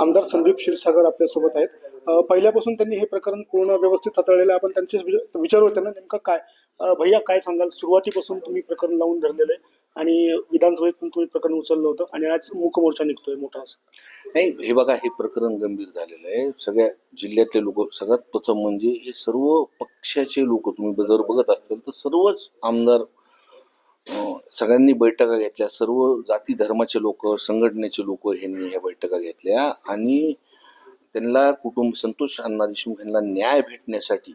आमदार संदीप क्षीरसागर आपल्यासोबत आहेत. पहिल्यापासून त्यांनी हे प्रकरण पूर्ण व्यवस्थित हाताळलेलं आहे. आपण त्यांचे विचार विचारू त्यांना नेमकं काय? भैया काय सांगाल? सुरुवातीपासून तुम्ही प्रकरण लावून धरलेलं आहे आणि विधानसभेत तुम्ही प्रकरण उचललं होतं आणि आज मूकमोर्चा निघतोय मोठा असं. नाही हे बघा हे प्रकरण गंभीर झालेलं आहे. सगळ्या जिल्ह्यातले लोक सगळ्यात प्रथम म्हणजे हे सर्व पक्षाचे लोक तुम्ही जर बघत असाल तर सर्वच आमदार सगळ्यांनी बैठका घेतल्या. सर्व जाती धर्माचे लोक संघटनेचे लोक ह्यांनी ह्या बैठका घेतल्या आणि त्यांना कुटुंब संतोष अण्णा देशमुख यांना न्याय भेटण्यासाठी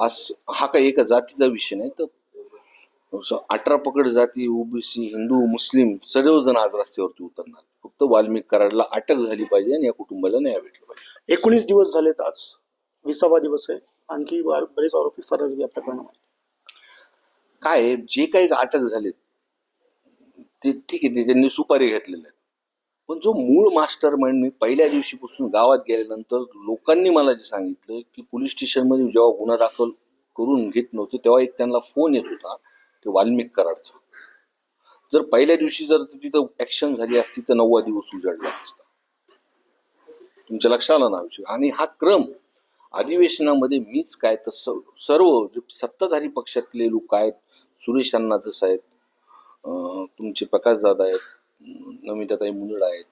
आज हा काही एका जातीचा विषय नाही तर अठरा पकड जाती ओबीसी हिंदू मुस्लिम सर्वजण आज रस्त्यावरती उतरणार. फक्त वाल्मिक कराडला अटक झाली पाहिजे आणि या कुटुंबाला न्याय भेटला पाहिजे. एकोणीस दिवस झालेत आज. विसावा दिवस आहे. आणखी बरेच आरोपी फरार या प्रकरणामध्ये. काय आहे, जे काही अटक झालेत ते ठीक आहे त्यांनी सुपारी घेतलेल्या आहेत. पण जो मूळ मास्टर माइंड मी पहिल्या दिवशीपासून गावात गेल्यानंतर लोकांनी मला जे सांगितलं की पोलीस स्टेशनमध्ये जेव्हा गुन्हा दाखल करून घेत नव्हते तेव्हा एक त्यांना फोन येत होता ते वाल्मिक कराडचा. जर पहिल्या दिवशी जर तिथं ऍक्शन झाली असती तर नववा दिवस उजाडला असता. तुमच्या लक्षात आलं ना? विषय आणि हा क्रम अधिवेशनामध्ये मीच काय तर स- सर्व जे सत्ताधारी पक्षातले लोक आहेत सुरेश अण्णा जसं आहेत तुमचे प्रकाश दादा आहेत अं, नमिताताई मुंदड आहेत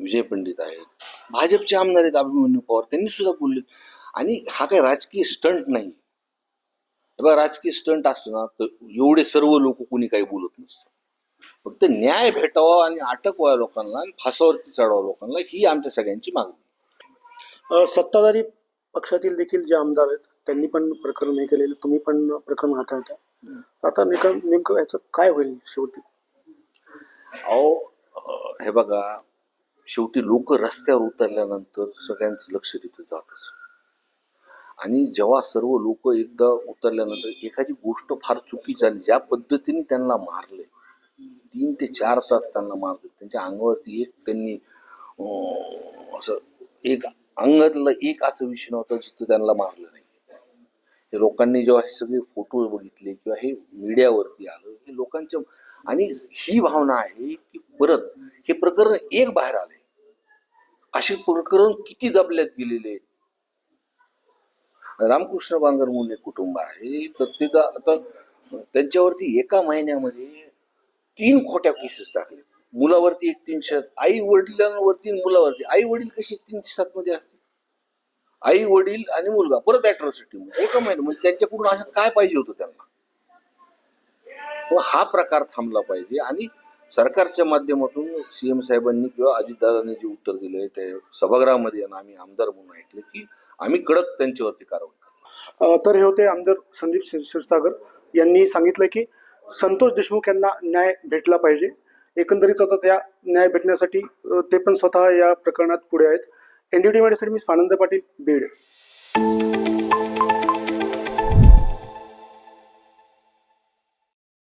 विजय पंडित आहेत भाजपचे आमदार आहेत अभिमन्यू पवार त्यांनी सुद्धा बोलले. आणि हा काही राजकीय स्टंट नाही. बघा राजकीय स्टंट असतो ना तर एवढे सर्व लोक कोणी काही बोलत नसतं फक्त न्याय भेटावा आणि अटक व्हावा लोकांना आणि फासावरती चढावा लोकांना ही आमच्या सगळ्यांची मागणी सत्ताधारी पक्षातील देखील जे आमदार आहेत त्यांनी पण प्रकरण हे केलेलं तुम्ही पण प्रकरण हाताळता. आता नेमकं नेमकं याचं काय होईल शेवटी? अहो हे बघा शेवटी लोक रस्त्यावर उतरल्यानंतर सगळ्यांचं लक्ष तिथे जातच आणि जेव्हा सर्व लोक एकदा उतरल्यानंतर एखादी गोष्ट फार चुकी झाली ज्या पद्धतीने त्यांना मारले तीन ते चार तास त्यांना मारले त्यांच्या अंगावरती एक त्यांनी असं एक अंगातलं एक असं विषय नव्हतं जिथं त्यांना मारलं नाही. लोकांनी जेव्हा हे सगळे फोटो बघितले किंवा हे मीडियावरती आलं हे लोकांच्या आणि ही भावना आहे की परत हे प्रकरण एक बाहेर आले असे प्रकरण किती दबल्यात गेलेले आहेत. रामकृष्ण बांगर म्हणून एक कुटुंब आहे. तर ते आता त्यांच्यावरती एका महिन्यामध्ये तीन खोट्या केसेस टाकले. मुलावरती एक तीनशे आई वडिलांवरती मुलावरती. आई वडील कसे तीनशे सात मध्ये असते आई वडील आणि मुलगा. परत अॅट्रॉसिटी एका महिन्यात. म्हणजे त्यांच्याकडून असं काय पाहिजे होतं त्यांना? व हा प्रकार थांबला पाहिजे. आणि सरकारच्या माध्यमातून सीएम साहेबांनी किंवा अजितदादांनी जे उत्तर दिले ते सभागृहामध्ये आम्ही आमदार म्हणून ऐकले की आम्ही कडक त्यांच्यावरती कारवाई तर हे होते आमदार संदीप क्षीरसागर. यांनी सांगितलं की संतोष देशमुख यांना न्याय भेटला पाहिजे. एकंदरीत आता त्या न्याय भेटण्यासाठी ते पण स्वतः या प्रकरणात पुढे आहेत. एनडीटी साठी मी स्वानंद पाटील बीड.